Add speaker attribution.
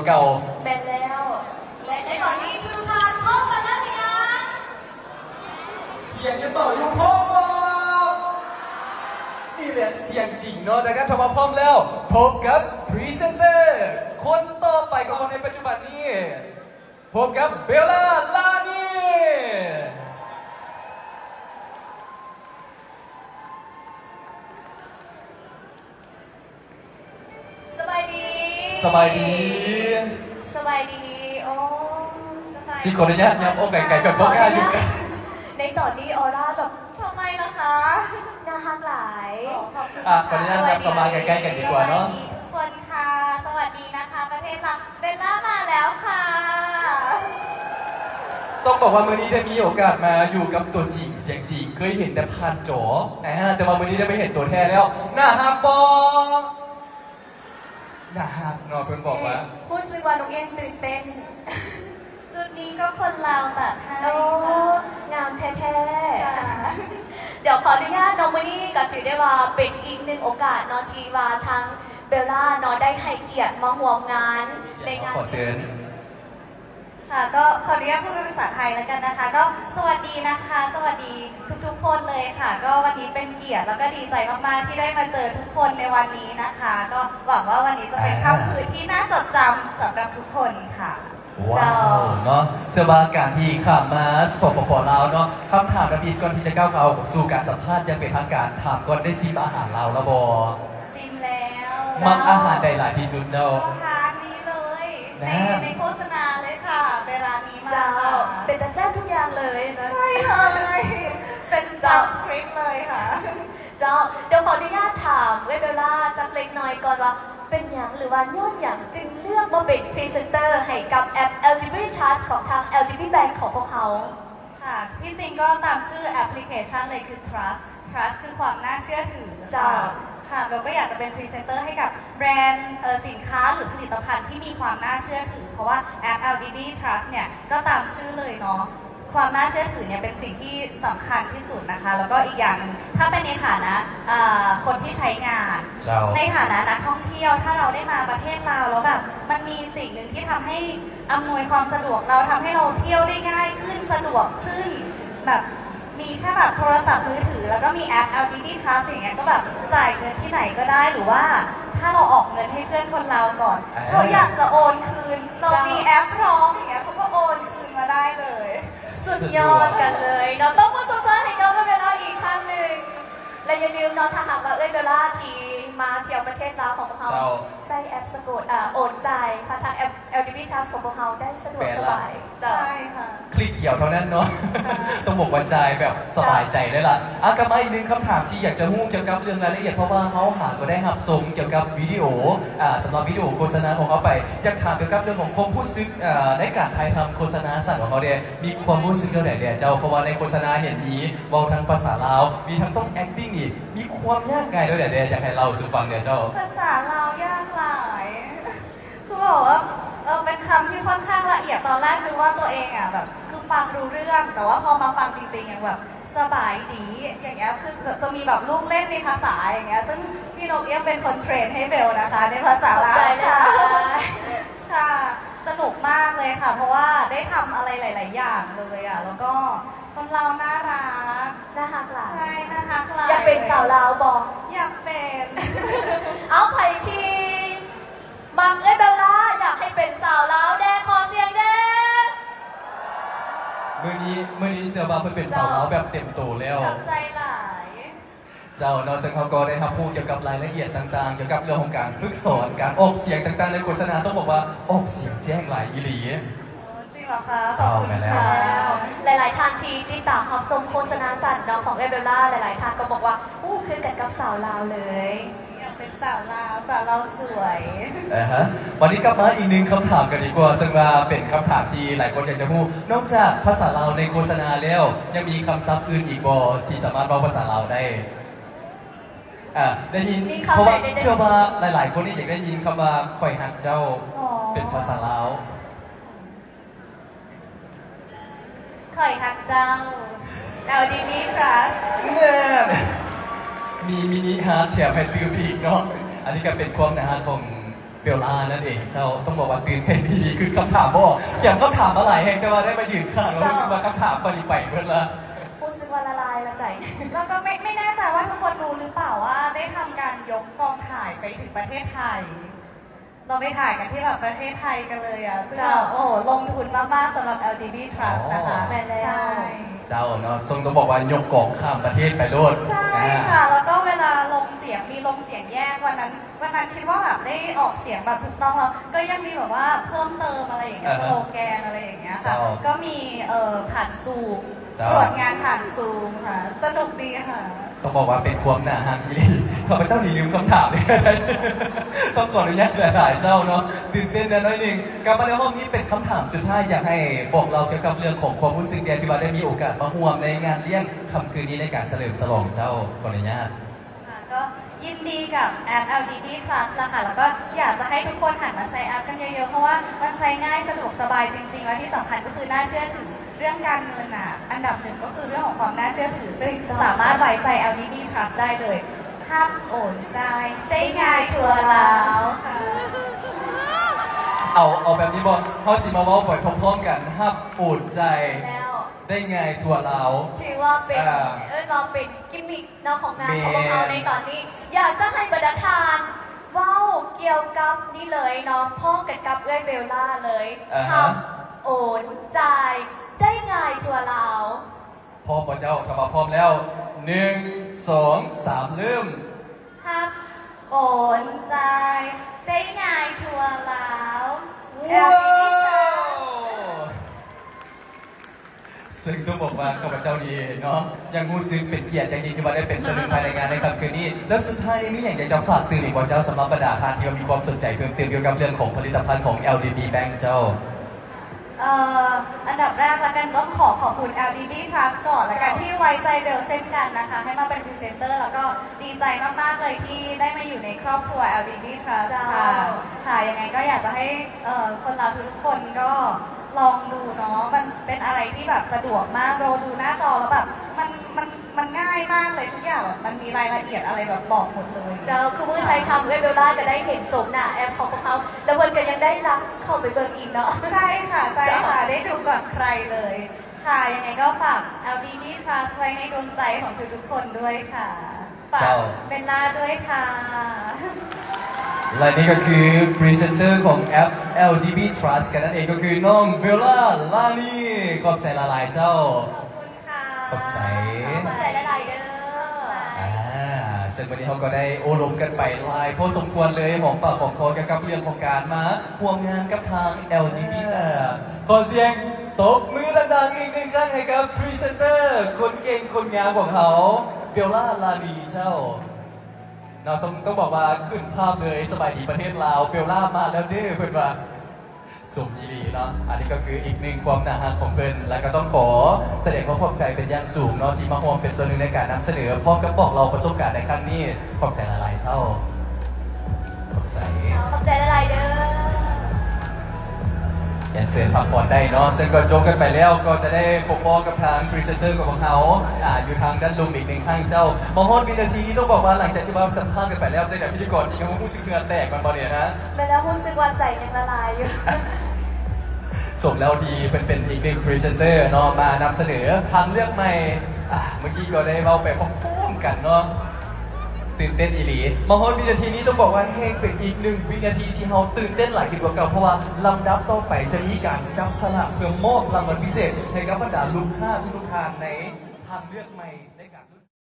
Speaker 1: งเก่า
Speaker 2: แบนแล้วและในตอนนี้ทุกท่านพร้อมกันแล้วหรือยัง
Speaker 1: ๆเสียงยังเบาอยู่พร้อมบ่นี่แหละเสียงจริงเนาะนะครับถ้ามาพร้อมแล้ว พบกับพรีเซนเตอร์คนต่อไปของเราในปัจจุบันนี้พบกับเบลล่าลานี
Speaker 2: สบายดี
Speaker 1: สบายดี
Speaker 2: สบาย
Speaker 1: สิขออนุญาตย้ำโอ้ไก่ไก่กับพ่อก้าอยู่กัน
Speaker 2: ในตอนนี้ออร่าแบบ
Speaker 3: ทำไมล่ะคะ
Speaker 2: น่าฮักหลาย
Speaker 1: อะขออนุญาตย้ำเข้ามาใกล้ๆกันดีกว่าเนาะ
Speaker 3: สวัสดีทุกคนค่ะ สวัสดีนะคะ ประเทศเราเบลล่ามาแล้วค่ะ
Speaker 1: ต้องบอกว่ามื้อนี้ได้มีโอกาสมาอยู่กับตัวจริงเสียงจริงเคยเห็นแต่ผ่านจอนะฮะแต่ว่ามื้อนี้ได้ไปเห็นตัวแท้แล้วหน้าฮักบอหน้าฮักเนาะเพิ่นบอกว่า
Speaker 2: พูดซึ่งว่าน้องเอ็นตื่นเต้น
Speaker 3: ชุดนี้ก็คนเราวตัดให้
Speaker 2: โอ้
Speaker 3: ค่ะ
Speaker 2: งามแท้
Speaker 3: ค่ะ
Speaker 2: ๆเดี๋ยวขออนุญาตน้องมานี่ก็ถือได้ว่าเป็นอีกหนึ่งโอกาสเนอนทีว่าทางเบลล่าเนอนได้ให้เกียรติมาห่วมงานในงาน
Speaker 1: ขอเชิญ
Speaker 3: ค่ะก็ขออนุญาตพูดเป็นภาษาไทยแล้วกันนะคะ ก็สวัสดีนะคะ สวัสดีทุกๆคนเลยค่ะ ก็วันนี้เป็นเกียรติแล้วก็ดีใจมากๆที่ได้มาเจอทุกคนในวันนี้นะคะ ก็หวังว่าวันนี้จะเป็นค่ำคืนที่น่าจดจำสำหรับทุกคนค่ะ
Speaker 1: ว้าวเนาะเสื้อบาการที่ข้ามมาสปปลาวเนาะคำถามระบิดก่อนที่จะก้าวเข้าสู่การสัมภาษณ์อยังเป็นทางการถามก่อนได้ซิมอาหารลาวแล้วบอ
Speaker 3: ซิมแล้ว
Speaker 1: มักอาหารใดหลายที่สุดเจ้า
Speaker 3: ร้านนี้เลยใน
Speaker 1: แน่
Speaker 3: ในโฆษณาเลยค่ะไปร้านนี้มา
Speaker 2: เจ้า
Speaker 3: ค่ะ
Speaker 2: เป็นแต่แซ่บทุกอย่างเลยนะ
Speaker 3: ใช่เลยเป็นจา
Speaker 2: เจ้า
Speaker 3: สคริปต์เลยค่ะ
Speaker 2: เจ้าเดี๋ยวขออนุญาตถามเวเบลล่าจักเล็กน้อยก่อนว่า เป็นอย่างหรือว่าย้อนอย่างจึงเลือกมาเป็นพรีเซนเตอร์ให้กับแอป LDB Charge ของทาง LDB Bank ของพวกเขา
Speaker 3: ค่ะ ที่จริงก็ตามชื่อแอปพลิเคชันเลยคือ trust trust คือความน่าเชื่อถือ
Speaker 2: จ้ะ
Speaker 3: ค่ะค่ะเราก็อยากจะเป็นพรีเซนเตอร์ให้กับแบรนด์เอ่อสินค้าหรือผลิตภัณฑ์ที่มีความน่าเชื่อถือ เพราะว่าแอป LDB Trust เนี่ย ก็ตามชื่อเลยเนาะ ความน่าเชื่อถือเนี่ยเป็นสิ่งที่สำคัญที่สุดนะคะ แล้วก็อีกอย่างหนึ่งถ้าเป็นในฐานะอ่าคนที่ใช้งาน
Speaker 1: เจ้า
Speaker 3: ในฐานะนักท่องเที่ยวถ้าเราได้มาประเทศเราวแล้วแบบมันมีสิ่งหนึ่งที่ทำให้อำนวยความสะดวกเราทำให้เราเที่ยวได้ง่ายขึ้นสะดวกขึ้นแบบมีแค่แบบโทรศัพท์มือถือ แล้วก็มีแอป LTV Plus อย่างเงี้ยก็แบบจ่ายเงินที่ไหนก็ได้หรือว่า ถ้าเราออกเงินให้เพื่อนคนเราก่อน
Speaker 1: อ่า
Speaker 3: เขาอยากจะโอนคืน เรา
Speaker 2: จ้ะ
Speaker 3: มีแอปพร้อมอย่างเงี้ยเขาก็โอนคืนมาได้เลย
Speaker 2: สุดยอดกันเลยเนาะต้องมาสงสารให้น้องเวลาอีกครั้งหนึ่งและอย่าลืมเนาะถ้าหากว่าเอ้ยเวลาที มาเที่ยวประเทศลาวของพวกเขา
Speaker 1: เจ้า
Speaker 2: ใส่แอปสะกดอ่าโอนจ่ายผ่านทางแอป LDB Charge ของพวกเขาได้สะดวกสบายเจ้า
Speaker 3: ใช่ค่ะ
Speaker 1: คลิกเดียวเท่านั้นเนาะต้องบอกว่าใจายแบบสบายใจได้ละอะกลับมาอีกหนึ่งคำถามที่อยากจะรู้เกี่ยวกับเรื่องรายละเอียดเพราะว่าเขาหาก็ได้หับชมเกี่ยวกับวิดีโออ่าสำหรับวิดีโอโฆษณาของเขาไป อยากถามเกี่ยวกับเรื่องของความรู้สึกอ่าในการถ่ายทำโฆษณาสั่นของเขาเนี่ยมีความรู้สึกเท่าไหร่เนี่ยเจ้าเพราะว่าในโฆษณาเห็นมีเวาทั้งภาษาลาวมีทั้งต้อง acting อีกมีความยากไงด้วยเนี่ยอยากให้เราสู่ฟังเนี่ยเจ้า
Speaker 3: ภาษาเราวยากหลายคือบอกว่าเออเป็นคำที่ค่อนข้างละเอียดตอนแรกคือว่าตัวเองอะแบบคือฟังรู้เรื่อง แต่ว่าพอมาฟังจริงๆอย่างแบบสบายดีอย่างเงี้ยคือจะมีแบบลูกเล่นในภาษาอย่างเงี้ยซึ่งพี่นกเอี้ยงเป็นคนเทรนให้เบลนะคะ ในภาษา
Speaker 2: ขอบ
Speaker 3: ลาว
Speaker 2: ใจเลย
Speaker 3: ค่ะ
Speaker 2: ค่ะ
Speaker 3: ค่ะสนุกมากเลยค่ะ เพราะว่าได้ทำอะไรหลาย ๆ อย่างเลยอะแล้วก็คนเราน่ารัก
Speaker 2: น่าฮักหลาย
Speaker 3: ใช่นะคะหล
Speaker 2: อยากเป็นสาวลาวบอก
Speaker 3: อยาก เป็น
Speaker 2: เอาไผ่ทีมักเอ้ยเบลล่าอยากให้เป็นสาวลาวแดงขอเสียงแดง
Speaker 1: มื่อนี้มื่อนี้เสือบาเพิ่นเป็นสาวแล้วแบบเต็มตัวแล้ว
Speaker 3: น้ำใจหลาย
Speaker 1: เจ้านอซึ่งเขาก็ได้ครับพูดเกี่ยวกับรายละเอียดต่างๆ เกี่ยวกับเรื่องของการฝึกสอนการออกเสียงต่างๆ ในโฆษณาต้องบอกว่าออกเสียงแจ้งหลายอีหลี
Speaker 3: จริง เหรอคะ
Speaker 1: เอามาแล้ว
Speaker 3: ขอบคุณค่ะ
Speaker 2: หลาย ๆ ท่านที่ติดตามรับชมโฆษณาสัตว์เนาะของเอเบลล่าหลาย ๆ ท่านก็บอกว่าอู้คือกันกับสาวลาวเลย
Speaker 3: อยากเป็นสาวลาวสาวลาวสวย
Speaker 1: อ่าฮะวันนี้กลับมาอีกหนึ่งคำถามกันดีกว่า ซึ่งว่าเป็นคำถามที่หลายคนอยากจะพูดนอกจากภาษาลาวในโฆษณาแล้ว ยังมีคำศัพท์อื่นอีกบอที่สามารถเว้าภาษาลาวได้อ่าได้ยิน
Speaker 2: มีคำ
Speaker 1: เพราะว่า
Speaker 2: ไหนได้
Speaker 1: เชื่อว่าหลาย ๆ คนนี่อยากได้ยินคำว่าข่อยหักเจ้า
Speaker 3: อ๋อ
Speaker 1: เป็นภาษาลาว
Speaker 3: ข่อยหักเจ้าดาวดีนี่ครัส
Speaker 1: แน่มีมินิฮาร์ดแถมให้ตื่มอีกเนาะ อันนี้ก็เป็นความนะฮะของเบลล่านั่นเองเจ้าต้องบอกว่าตื่นเต้นดีคือคำถามบ่อย่างคำถามมาหลายแห่งแต่ว่าได้มายืนข้างแล้วรู้สึกว่าคำถามปฏิไปเพื่อนละ
Speaker 2: รู้สึกว่าละลายละใจ
Speaker 3: แล้วก็ไม่ไม่แน่ใจว่าทุกคนรู้หรือเปล่าว่าได้ทำการยกกองถ่ายไปถึงประเทศไทย เราไปถ่ายกันที่แบบประเทศไทยกันเลยอะซึ่ง
Speaker 2: จ้ะ
Speaker 3: แบบโอ้โหลงทุนมากๆสำหรับ LDB Trust นะคะ
Speaker 2: แม่นแล้ว
Speaker 3: ใช่
Speaker 1: เจ้าเนาะทรงต้องบอกว่ายกกองข้ามประเทศไปโลด
Speaker 3: ใช่
Speaker 1: อ่า
Speaker 3: ค่ะ แล้วก็เวลาลงเสียงมีลงเสียงแยกวันนั้นวันนั้นคิดว่าแบบได้ออกเสียงแบบถูกต้องแล้วก็ยังมีแบบว่าเพิ่มเติมอะไรอย่างเงี้ย
Speaker 1: อ่า
Speaker 3: ส
Speaker 1: ฮะ
Speaker 3: โลแกนอะไรอย่างเงี้ยค่ะ
Speaker 1: เจ้า
Speaker 3: ก็มีเอ่อผ่านซูม
Speaker 1: เจ้า
Speaker 3: ตรวจงานผ่านซูมค่ะ สนุกดีค่ะ
Speaker 1: ต้องบอกว่าเป็นความหนาหันอีหลีข้าพเจ้าหนีลืมคำถามเลยต้องขออนุญาตหลายๆเจ้าเนาะตื่นเต้นนะน้อยหนึ่งกลับมาในห้องนี้เป็นคำถามสุดท้ายอยากให้บอกเราเกี่ยวกับเรื่องของความรู้สึกเดียที่ว่าได้มีโอกาสมาห่วมในงานเลี้ยงคำคืนนี้ในการเฉลิมฉลองเจ้าขออนุญาต
Speaker 3: ค่ะก็ยินดีกับแอป LDD Plus ละค่ะ แล้วก็อยากจะให้ทุกคนหันมาใช้แอปกันเยอะๆ เพราะว่ามันใช้ง่ายสะดวกสบายจริงๆ และที่สำคัญก็คือน่าเชื่อถือ เรื่องการเงินอะ อันดับหนึ่งก็คือเรื่องของความน่าเชื่อถือ ซึ่งสามารถไว้ใจ LDD Plus ได้เลยห้ามโอนใจได้ง่ายชัวร์แล้วค่ะ
Speaker 1: เอาเอาแบบนี้บอลเขาสิมาเว่าบ่อยพร้อมๆกันห้ามปูดใจ
Speaker 2: แล้ว
Speaker 1: ได้ไงถั่วเหลา
Speaker 2: ถือว่าเป็น
Speaker 1: อ่า
Speaker 2: เออเราเป็นกิมมิคเนาะของงาน
Speaker 1: เมน
Speaker 2: ของพวกเราในตอนนี้ อยากจะให้บรรดาทานเว้าเกี่ยวกับนี่เลยเนาะพ่อกับกับเอื้อยเบลล่าเลย
Speaker 1: อ่า
Speaker 2: ท
Speaker 1: ฮะำ
Speaker 2: โอนใจาย ได้ไงายทัวเรา
Speaker 1: พร้อมป่ะเจ้าถ้ามาพร้อมแล้วหนึ่งสองสามเริ่ม
Speaker 3: ห้ามโอนใจ ได้ง่ายชัวร์แล้ว
Speaker 1: ว้า
Speaker 3: LDD Plus
Speaker 1: วซึ่งต้องบอกว่าข้าพเจ้าดีเนาะยังรู้สึกเป็นเกียรติอย่างยิ่งที่มาได้เป็นส่วนหนึ่งภายในงานในค่ำคืนนี้ แล้วสุดท้ายนี้มีอย่างอยากจะฝากเตือนอีกว่าเจ้าสำหรับบรรดาทานที่ว่ามีความสนใจเพิ่มเติมเกี่ยวกับเรื่องของผลิตภัณฑ์ของ LDB Bank เจ้า
Speaker 3: เอ่ออันดับแรกละกันต้องขอขอบคุณ LDD Plus ก่อนละกันที่ไว้ใจเบลเช่นกันนะคะ ให้มาเป็นพรีเซนเตอร์แล้วก็ดีใจมาก ๆ เลยที่ได้มาอยู่ในครอบครัว LDD Plus
Speaker 2: จ้า
Speaker 3: ค่ะ ค่ะยังไงก็อยากจะให้เอ่อคนเราทุกคนก็ลองดูเนาะมันเป็นอะไรที่แบบสะดวกมากเราดูหน้าจอแล้วแบบ มันมันมันง่ายมากเลยทุกอย่างแบบมันมีรายละเอียดอะไรแบบบอกหมดเลย
Speaker 2: เจ้าคือมือไทยทำเอื้อยเบลล่าจะได้เห็นสมหน้าแอปของพวกเขา แล้วเพื่อนจะยังได้รับเข้าไปเบิร์อีกเนาะ
Speaker 3: ใช่ค่ะ ใช่
Speaker 2: จ้ะ
Speaker 3: ค่ะ ได้ดูก่อนใครเลย ค่ะยังไงก็ฝาก LBB Plus ไว้ในดวงใจของทุกๆคนด้วยค่ะ ฝาก
Speaker 1: เจ้า
Speaker 3: เบลล่าด้วยค่ะ
Speaker 1: และนี่ก็คือพรีเซนเตอร์ของแอป LDB Trust กันนั่นเองก็คือน้องเบลล่าลานีขอบใจละลายเจ้า
Speaker 3: ขอบ
Speaker 1: ใจ
Speaker 2: ขอบใจละลายเด้อ
Speaker 1: อ่าซึ่งวันนี้เขาก็ได้โอลมกันไปหลายพอสมควรเลยหอมปากหอมคอเกี่ยวกับเรื่องของการมาร่วมงานกับทาง LDB ขอเสียงตบมือดังๆอีกหนึ่งครั้งให้กับพรีเซนเตอร์คนเก่งคนงามของเขาเบลล่าลานีเจ้าเราต้องบอกว่าขึ้นภาพเลยสบายดีประเทศลาวเบลล่ามาแล้วเด้อเพื่อนว่า สุมยีรีเนาะ อันนี้ก็คืออีกหนึ่งความหน่ารักของเพิ่นแล้วก็ต้องขอแสดงความขอบใจเป็นอย่างสูงเนาะที่มาร่วมเป็นส่วนหนึ่งในการนำเสนอพร้อมกับบอกเราประสบการณ์ในครั้งนี้ขอบใจหลายๆเจ้าขอบใจ
Speaker 2: ขอบใจละลายเด้อ
Speaker 1: ยันเซนพักผ่อนได้เนาะซึ่งก็จบกันไปแล้วก็จะได้ปกป้องกับทางพรีเซนเตอร์ของพวกเขาอ่าอยู่ทางด้านลุมอีกหนึ่งข้างเจ้ามาฮอดวินาทีนี้ต้องบอกว่าหลังจากที่มาสัมภาษณ์กันไปแล้วเจอแต่พิธีกรที่ยังรู้สึกเหงื่อแตกมันบอเนี่ยนะ
Speaker 2: แม่แล้วรู้สึกว่าใจยังละลายอยู่
Speaker 1: สมแล้วทีเป็นเป็นอีกหนึ่งพรีเซนเตอร์เนาะมานำเสนอทางเลือกใหม่อะเมื่อกี้ก็ได้เล่าไปพร้อมๆกันเนาะตื่นเต้นอีหลีมาฮอดวินาทีนี้ต้องบอกว่าเฮงเป็นอีกหนึ่งวินาทีที่เราตื่นเต้นหลายกิจกรรมเก่าเพราะว่าลำดับต่อไปจะมีการจับสลากเพื่อมอบรางวัลพิเศษให้กับบรรดาลูกค้าทุกๆทางในทางเลือกใหม่